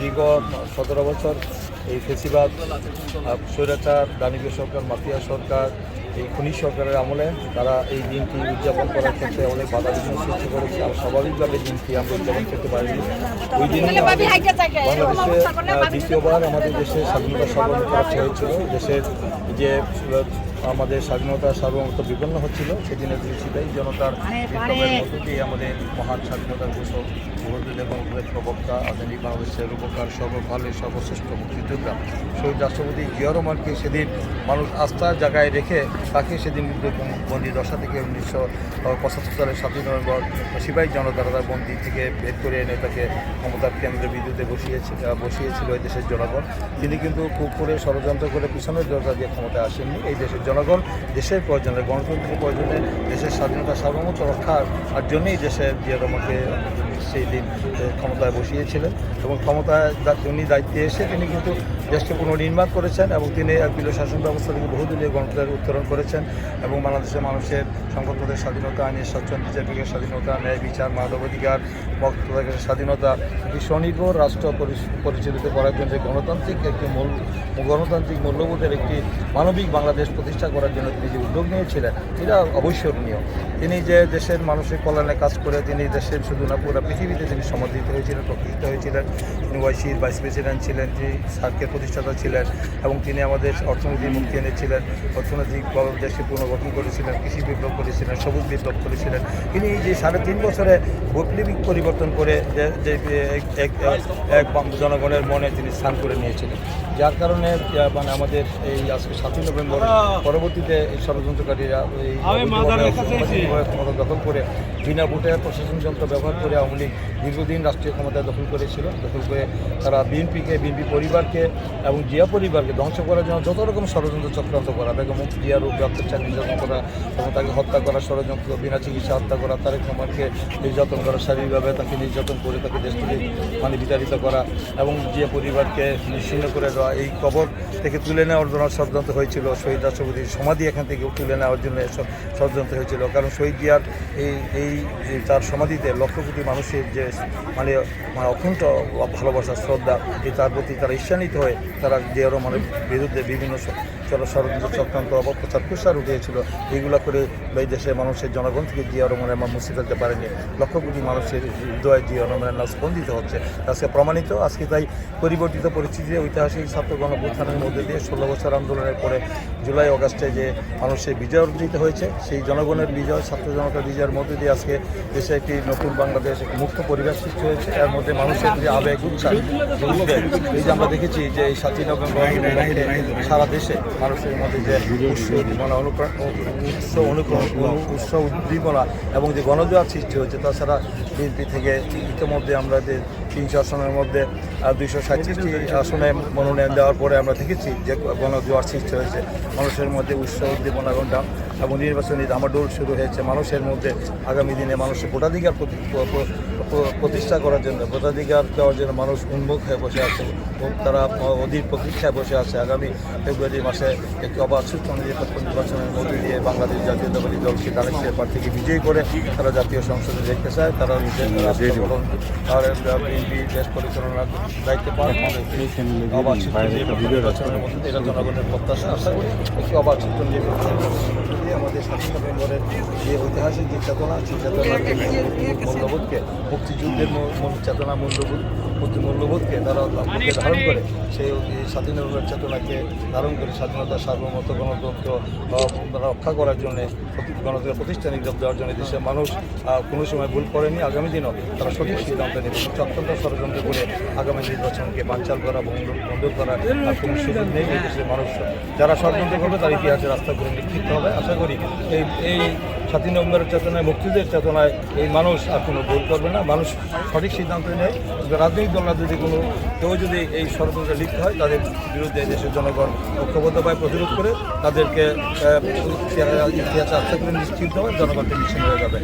দীর্ঘ সতেরো বছর এই ফেসিবাদ স্বৈরাচার দানিবীয় সরকার মাফিয়া সরকার, এই খনিজ সরকারের আমলে তারা এই দিনটি উদযাপন করার ক্ষেত্রে অনেক বাধা বিঘ্ন সৃষ্টি করেছে আর স্বাভাবিকভাবে দিনটি আমরা উদযাপন করতে পারিনি। ওই দিন বাংলাদেশে দ্বিতীয়বার আমাদের দেশে স্বাধীনতা সার্বভৌমত্ব হয়েছিল। দেশের যে আমাদের স্বাধীনতা সার্বভৌমত্ব বিপন্ন হচ্ছিল সেদিনের সেটাই জনতার বিপ্লবের মধ্য দিয়ে আমাদের মহান স্বাধীনতার ঘোষক বহুদিন এবং প্রবক্তা আধুনিক বাংলাদেশের রূপকার সর্বকালের সর্বশ্রেষ্ঠ মুক্তিযোদ্ধা শহীদ রাষ্ট্রপতি জিয়া রহমানকে সেদিন মানুষ আস্থার জায়গায় রেখে তাকে সেদিন বন্দি দশা থেকে উনিশশো পঁচাত্তর সালের সাতই নভেম্বর সিপাহী জনতারা তার বন্দি থেকে বের করে এনে তাকে ক্ষমতার কেন্দ্রে বিদ্যুতে বসিয়েছে বসিয়েছিল এই দেশের জনগণ। তিনি কিন্তু খুব করে ষড়যন্ত্র করে পিছনের দরজা দিয়ে ক্ষমতায় আসেননি। এই দেশের জনগণ দেশের প্রয়োজনে গণতন্ত্রের প্রয়োজনে দেশের স্বাধীনতা সার্বভৌমত্ব রক্ষার জন্যই দেশের জিয়া রহমানকে সেই দিন ক্ষমতায় বসিয়েছিলেন এবং ক্ষমতায় উনি দায়িত্বে এসে তিনি কিন্তু দেশকে পুনর্নির্মাণ করেছেন এবং তিনি এক বিল শাসন ব্যবস্থা থেকে বহুদলীয় গণতন্ত্রের উত্তরণ করেছেন এবং বাংলাদেশের মানুষের সংকটদের স্বাধীনতা, আইনের স্বচ্ছন্দ বিচারকের স্বাধীনতা, ন্যায় বিচার, মানবাধিকার বক্তব্যের স্বাধীনতা একটি স্বনির্ভর রাষ্ট্র পরিচালিত করার জন্য গণতান্ত্রিক একটি মূল, গণতান্ত্রিক মূল্যবোধের একটি মানবিক বাংলাদেশ প্রতিষ্ঠা করার জন্য তিনি যে উদ্যোগ নিয়েছিলেন এটা অবশ্যনীয় তিনি যে দেশের মানুষের কল্যাণে কাজ করে তিনি দেশের শুধু না, পুরো পৃথিবীতে তিনি সমর্থিত হয়েছিলেন, প্রকৃত হয়েছিলেন। তিনি ওয়াইসির ভাইস প্রেসিডেন্ট ছিলেন, তিনি সার্কের প্রতিষ্ঠাতা ছিলেন এবং তিনি আমাদের অর্থনীতির মুক্তি এনেছিলেন অর্থনৈতিকভাবে দেশকে পুনর্গঠন করেছিলেন, কৃষি বিপ্লব করেছিলেন, সবুজ বিপ্লব করেছিলেন। তিনি যে সাড়ে তিন বছরে বৈপ্লবিক পরিবর্তন করে যে এক- জনগণের মনে তিনি স্থান করে নিয়েছিলেন। যার কারণে মানে আমাদের এই আজকে সাতই নভেম্বর পরবর্তীতে এই ষড়যন্ত্রকারীরা এই অবৈধভাবে ক্ষমতা দখল করে বিনা ভোটে প্রশাসন যন্ত্র ব্যবহার করে আওয়ামী লীগ দীর্ঘদিন রাষ্ট্রীয় ক্ষমতা দখল করেছিল। দখল করে তারা বিএনপিকে, বিএনপি পরিবারকে এবং জিয়া পরিবারকে ধ্বংস করার জন্য যত রকম ষড়যন্ত্র চক্রান্ত করা, বেগম জিয়ার উপরে অত্যাচার নির্যাতন করা, এবং তাকে হত্যা করা, ষড়যন্ত্র, বিনা চিকিৎসা হত্যা করা, তারেক রহমানকে নির্যাতন করা, শারীরিকভাবে তাকে নির্যাতন করে তাকে দেশ থেকে মানে বিতাড়িত করা এবং জিয়া পরিবারকে নিশ্চিন্ন করে দেওয়া, এই কবর থেকে তুলে নেওয়ার জন্য ষড়যন্ত্র হয়েছিল। শহীদ রাষ্ট্রপতির সমাধি এখান থেকে তুলে নেওয়ার জন্য ষড়যন্ত্র হয়েছিল। কারণ শহীদ জিয়ার এই এই তার সমাধিতে লক্ষ কোটি মানুষের যে মানে মানে অকুণ্ঠ ভালোবাসা, শ্রদ্ধা, যে তার প্রতি তারা ঈর্ষান্বিত হয়ে তারা জিয়া মানে বিরুদ্ধে বিভিন্ন ষড়- ষড়যন্ত্র চক্রান্ত অপপ্রচার প্রসার উঠিয়েছিল এইগুলো করে এই দেশের মানুষের জনগণ থেকে জিয়া রহমানের নাম মুছে ফেলতে পারেনি। লক্ষ কোটি মানুষের হৃদয়ে জিয়া রহমানের নাম স্পন্দিত হচ্ছে। আজকে প্রমাণিত, আজকে তাই পরিবর্তিত পরিস্থিতিতে ঐতিহাসিক ছাত্র গণপ্রথানের মধ্যে দিয়ে ষোলো বছর আন্দোলনের পরে জুলাই, অগাস্টে যে মানুষের বিজয় অর্জিত হয়েছে, সেই জনগণের বিজয়, ছাত্র জনতার বিজয়ের মধ্যে দিয়ে আজকে দেশে একটি নতুন বাংলাদেশ মুক্ত পরিবেশ সৃষ্টি হয়েছে। এর মধ্যে মানুষের যে আবেগ, উৎসাহ এই যে আমরা দেখেছি যে এই সাতই নভেম্বর সারা দেশে মানুষের মধ্যে যে উৎস উদ্দীপনা অনুপ্রাণ উৎস উৎস উদ্দীপনা এবং যে গণজোয়ার সৃষ্টি হয়েছে, তাছাড়া বিএনপি থেকে ইতিমধ্যে আমরা যে তিনশো আসনের মধ্যে দুইশো সাঁত্রিশটি আসনে মনোনয়ন দেওয়ার পরে আমরা দেখেছি যে গণজোয়ার সৃষ্টি হয়েছে। মানুষের মধ্যে উৎসাহ উদ্দীপনা এবং এবং নির্বাচনী দামাডোল শুরু হয়েছে। মানুষের মধ্যে আগামী দিনে মানুষের ভোটাধিকার প্রতিষ্ঠা করার জন্য ভোটাধিকার দেওয়ার জন্য মানুষ উন্মুখ হয়ে বসে আছে এবং তারা অধীর প্রতীক্ষায় বসে আছে। আগামী ফেব্রুয়ারি মাসে একটি অবাধ সুস্থ নিরপেক্ষ নির্বাচনের মধ্যে দিয়ে বাংলাদেশ জাতীয়তাবাদী দলকে তারেক প্রার্থীকে বিজয়ী করে তারা জাতীয় সংসদে দেখতে চায়। তারা নিজের রাষ্ট্র গঠন তারা দেশ পরিচালনার দায়িত্বে পালন করে অবাধ নির্বাচনের মধ্যে এটা জনগণের প্রত্যাশা। করি একটি অবাধ দিয়ে আমাদের স্বাধীন নভেম্বরের যে ঐতিহাসিক যে চেতনা সেই চেতনার মূল্যবোধকে মুক্তিযুদ্ধের চেতনা মূল্যবোধ মুক্তি মূল্যবোধকে তারা বুকে ধারণ করে সেই এই স্বাধীন নভেম্বরের চেতনাকে ধারণ করে স্বাধীনতা সার্বভৌমত্ব গণতন্ত্র রক্ষা করার জন্য গণতন্ত্র প্রতিষ্ঠানিক জব দেওয়ার জন্য দেশের মানুষ কোনো সময় ভুল করেনি। আগামী দিনও তারা সঠিক সিদ্ধান্ত নেবে। চক্রান্ত ষড়যন্ত্র করে আগামী নির্বাচনকে বানচাল করা, বন্ধ বন্ধ করা আর কোনো সুযোগ নেই এই দেশের মানুষ। যারা ষড়যন্ত্র করবে তার ইতিহাসের রাস্তা করে নিক্ষিপ্ত হবে? আশা করি এই এই স্বাধীন নভেম্বরের চেতনায় মুক্তিদের চেতনায় এই মানুষ আর কোনো ভুল করবে না। মানুষ সঠিক সিদ্ধান্ত নেয়। রাজনৈতিক দলরা যদি কোনো কেউ যদি এই ষড়যন্ত্রে লিপ্ত হয়, তাদের বিরুদ্ধে দেশের জনগণ ঐক্যবদ্ধভাবে প্রতিরোধ করে তাদেরকে ইতিহাসে আস্থা করে নিশ্চিত হবে জনগণকে নিশ্চিন্ত হয়ে যাবে।